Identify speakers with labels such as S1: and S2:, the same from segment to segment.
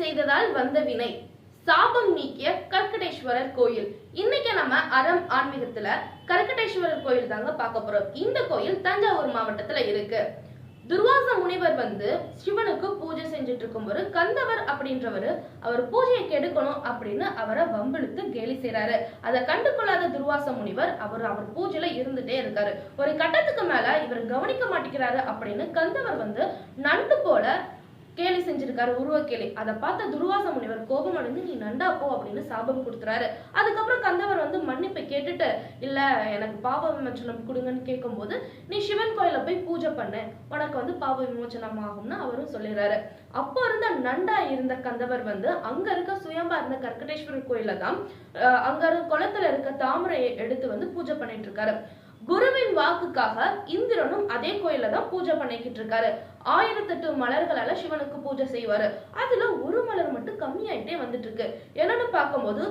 S1: செய்ததால் வந்த வினை. சாபம் நீக்கிய கற்கடேஸ்வரர் கோயில். இன்னைக்கு நம்ம அறம் ஆன்மீகத்துல கற்கடேஸ்வரர் கோயில் தாங்க பார்க்க போறோம். இந்த கோயில் தஞ்சாவூர் மாவட்டத்துல இருக்கு. துர்வாச முனிவர் வந்து சிவனுக்கு பூஜை செஞ்சுட்டு இருக்கும்போது கந்தவர் அப்படின்றவர் அவர் பூஜையை கெடுக்கணும் அப்படின்னு அவரை வம்பிழுத்து கேலி செய்றாரு. அதை கண்டுகொள்ளாத துர்வாச முனிவர் அவர் அவர் பூஜையில இருந்துட்டே இருக்காரு. ஒரு கட்டத்துக்கு மேல இவர் கவனிக்க மாட்டேங்கிறாரு அப்படின்னு கந்தவர் வந்து நண்டு போல கேலி செஞ்சிருக்காரு உருவ கேலி. அதை பார்த்த துர்வாச முனிவர் கோபம் அடைந்து நீ நண்டா போ அப்படின்னு சாபம் கொடுத்துறாரு. அதுக்கப்புறம் கந்தவர் வந்து மன்னிப்பை கேட்டுட்டு இல்ல எனக்கு பாவ விமோச்சனம் கொடுங்கன்னு கேட்கும்போது நீ சிவன் கோயில போய் பூஜை பண்ணு. உனக்கு வந்து பாவ விமோச்சனம் ஆகும்னு அவரும் சொல்லிடுறாரு அப்போ இருந்த நண்டா இருந்த கந்தவர் வந்து அங்க இருக்க சுயம்பா இருந்த கற்கடேஸ்வரர் கோயில தான் அஹ், அங்க இருக்க குளத்துல இருக்க தாமரையை எடுத்து வந்து பூஜை பண்ணிட்டு இருக்காரு. குருவின் வாக்குக்காக இந்திரனும் அதே கோயில தான் பூஜை பண்ணிக்கிட்டு இருக்காரு. ஆயிரத்தெட்டு மலர்களால சிவனுக்கு பூஜை செய்வாரு. அதுல ஒரு மலர் மட்டும் கம்மியாயிட்டே வந்துட்டு இருக்கு என்னன்னு பார்க்கும்போது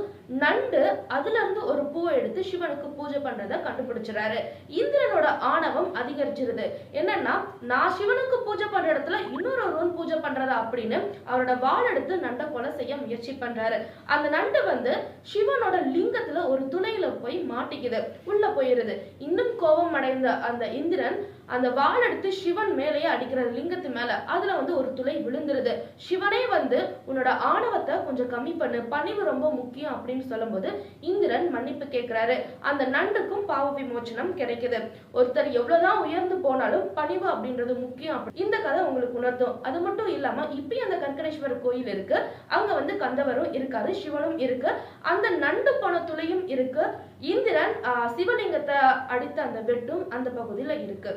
S1: நண்டு அதுல இருந்து ஒரு பூவை எடுத்து சிவனுக்கு பூஜை பண்றத கண்டுபிடிச்சிறாரு இந்திரனோட ஆணவம் அதிகரிச்சிருது. என்னன்னா நான் சிவனுக்கு பூஜை பண்ற இடத்துல இன்னொரு ஒருவன் பூஜை பண்றதா அப்படின்னு அவரோட வாள் எடுத்து நண்டை கொலை செய்ய முயற்சி பண்றாரு. அந்த நண்டு வந்து சிவனோட லிங்கத்துல ஒரு துணையில போய் மாட்டிக்குது. உள்ள போயிருது. இன்னும் கோபம் அடைந்த அந்த இந்திரன் அந்த வாள் எடுத்து சிவன் மேல அடிக்கிற லிங்கத்து மேல அதுல வந்து ஒரு துளை விழுந்துருது. சிவனே வந்து உன்னோட ஆணவத்தை கொஞ்சம் கம்மி பண்ணு. பணிவு ரொம்ப முக்கியம் அப்படின்னு சொல்லும்போது இந்திரன் மன்னிப்பு கேட்கிறாரு அந்த நண்டுக்கும் பாவ விமோச்சனம் கிடைக்குது. ஒருத்தர் எவ்வளவுதான் உயர்ந்து போனாலும் பணிவு அப்படின்றது முக்கியம் இந்த கதை உங்களுக்கு உணர்த்தும். அது மட்டும் இல்லாம இப்பயும் அந்த கற்கடேஸ்வரர் கோயில் இருக்கு. அங்க வந்து கந்தவரும் இருக்காரு சிவனும் இருக்கு. அந்த நண்டு போன துளையும் இருக்கு. இந்திரன் ஆஹ், சிவலிங்கத்தை அடித்த அந்த வெட்டும் அந்த பகுதியில இருக்கு.